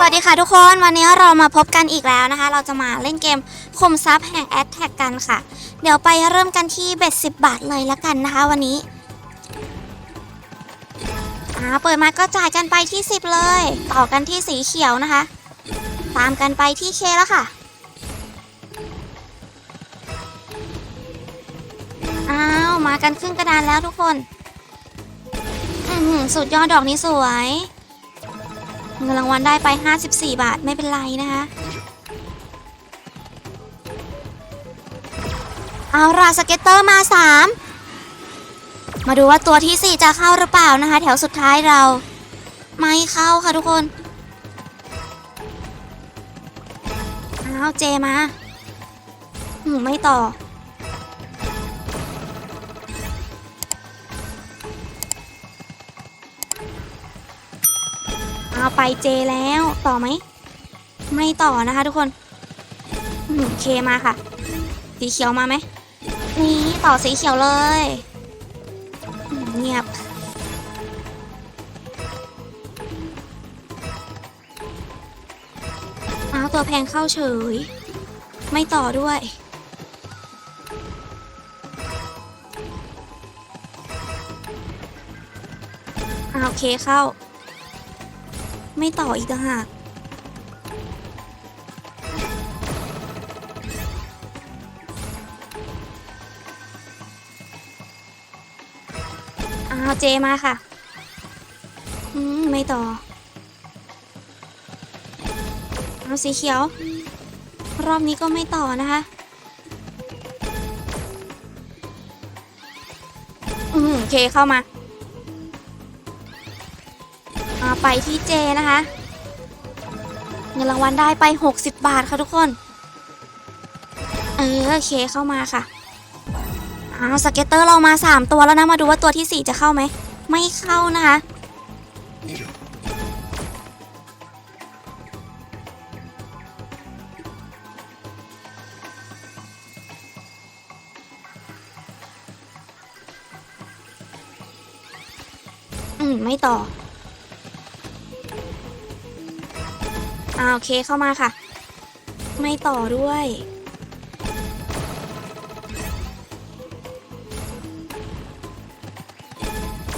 สวัสดีค่ะทุกคนวันนี้เรามาพบกันอีกแล้วนะคะ เราจะมาเล่นเกมคมทรัพย์แห่งแอดแท็กกันค่ะ เดี๋ยวไปเริ่มกันที่เบ็ดสิบาทเลยละกันนะคะวันนี้อ่าเปิดมาก็จ่ายกันไปที่10เลย ต่อกันที่สีเขียวนะคะ ตามกันไปที่เคแล้วค่ะอ้าวมากันครึ่งกระดานแล้วทุกคน อืสุดยอดดอกนี้สวย เงินรางวัลได้ไป 54 บาทไม่เป็นไรนะคะ เอาล่ะสเก็ตเตอร์มา 3 มาดูว่าตัวที่ 4 จะเข้าหรือเปล่านะคะ แถวสุดท้ายเรา ไม่เข้าค่ะทุกคน เอาเจมา ไม่ต่อ ไปเจแล้วต่อไหม ไม่ต่อนะคะทุกคนโอเคมาค่ะ สีเขียวมาไหมนี่ต่อสีเขียวเลย เงียบเอาตัวแพงเข้าเฉย ไม่ต่อด้วยเอาโอเคเข้า ไม่ต่ออีกต่างหากอ้าวเจมาค่ะ อืม ไม่ต่อ เอาสีเขียว รอบนี้ก็ไม่ต่อนะคะ อืม โอเคเข้ามา ไปที่เจนะคะ เงินรางวัลได้ไป 60 บาทค่ะทุกคน เออโอเคเข้ามาค่ะอ้าวสเก็ตเตอร์เรามา 3 ตัวแล้วนะ มาดูว่าตัวที่ 4 จะเข้าไหม ไม่เข้านะคะอืม ไม่ต่อ อ่าโอเคเข้ามาค่ะ ไม่ต่อด้วย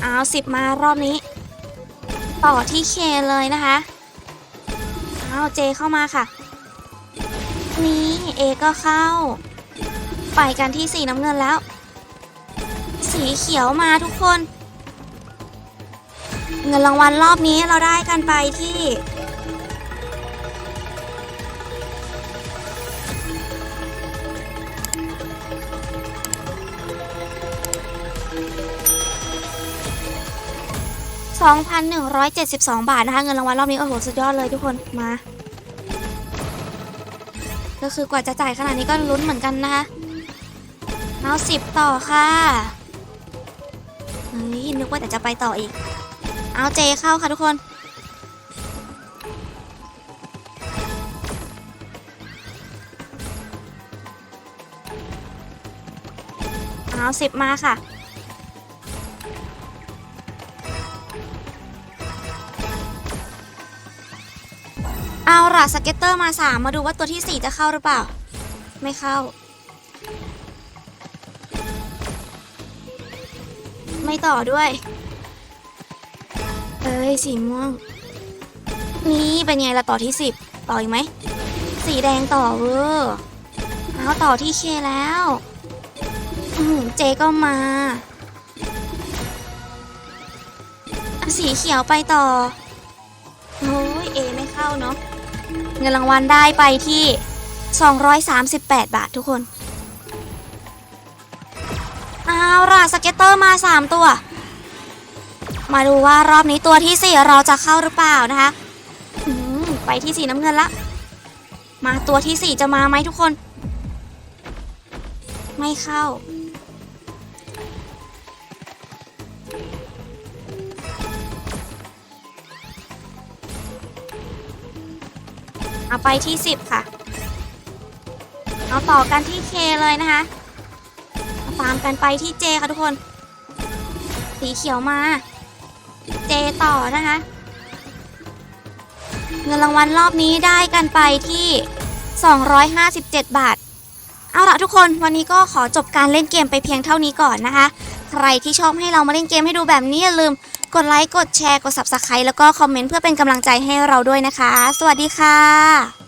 เอาสิบมารอบนี้ ต่อที่เคเลยนะคะเอาเจเข้ามาค่ะ นี่เอก็เข้า ไปกันที่สีน้ำเงินแล้ว สีเขียวมาทุกคน เงินรางวัลรอบนี้เราได้กันไปที่ 2,172 บาทนะคะ เงินรางวัลรอบนี้ โอ้โห สุดยอดเลยทุกคนมา ก็คือกว่าจะจ่ายขนาดนี้ก็ลุ้นเหมือนกันนะคะเอาสิบต่อค่ะเฮ้ยนึกว่าแต่จะไปต่ออีก เอาเจเข้าค่ะทุกคนเอาสิบมาค่ะ เอาล่ะสเก็ตเตอร์มาสามมาดูว่าตัวที่สี่จะเข้าหรือเปล่า ไม่เข้า ไม่ต่อด้วย เอ้ยสีม่วง นี่เป็นไงละต่อที่สิบต่ออีกไหม สีแดงต่อเวอร์เอาต่อที่เคแล้วอืเจก็มา สีเขียวไปต่อ โอ้ยเอไม่เข้าเนาะ เงินรางวัลได้ไปที่ 238 บาททุกคนเอาล่ะสเก็ตเตอร์มา 3 ตัว มาดูว่ารอบนี้ตัวที่ 4 เราจะเข้าหรือเปล่านะคะไปที่สีน้ำเงินละ มาตัวที่ 4 จะมาไหมทุกคน ไม่เข้า เอาไปที่ 10 ค่ะ เอาต่อกันที่ K เลยนะคะเอาตามกันไปที่ J ค่ะทุกคน สีเขียวมา J ต่อนะคะ เงินรางวัลรอบนี้ได้กันไปที่ 257 บาท เอาละทุกคนวันนี้ก็ขอจบการเล่นเกมไปเพียงเท่านี้ก่อนนะคะ ใครที่ชอบให้เรามาเล่นเกมให้ดูแบบนี้อย่าลืมกดไลค์กดแชร์กด Subscribe แล้วก็คอมเมนต์เพื่อเป็นกำลังใจให้เราด้วยนะคะ สวัสดีค่ะ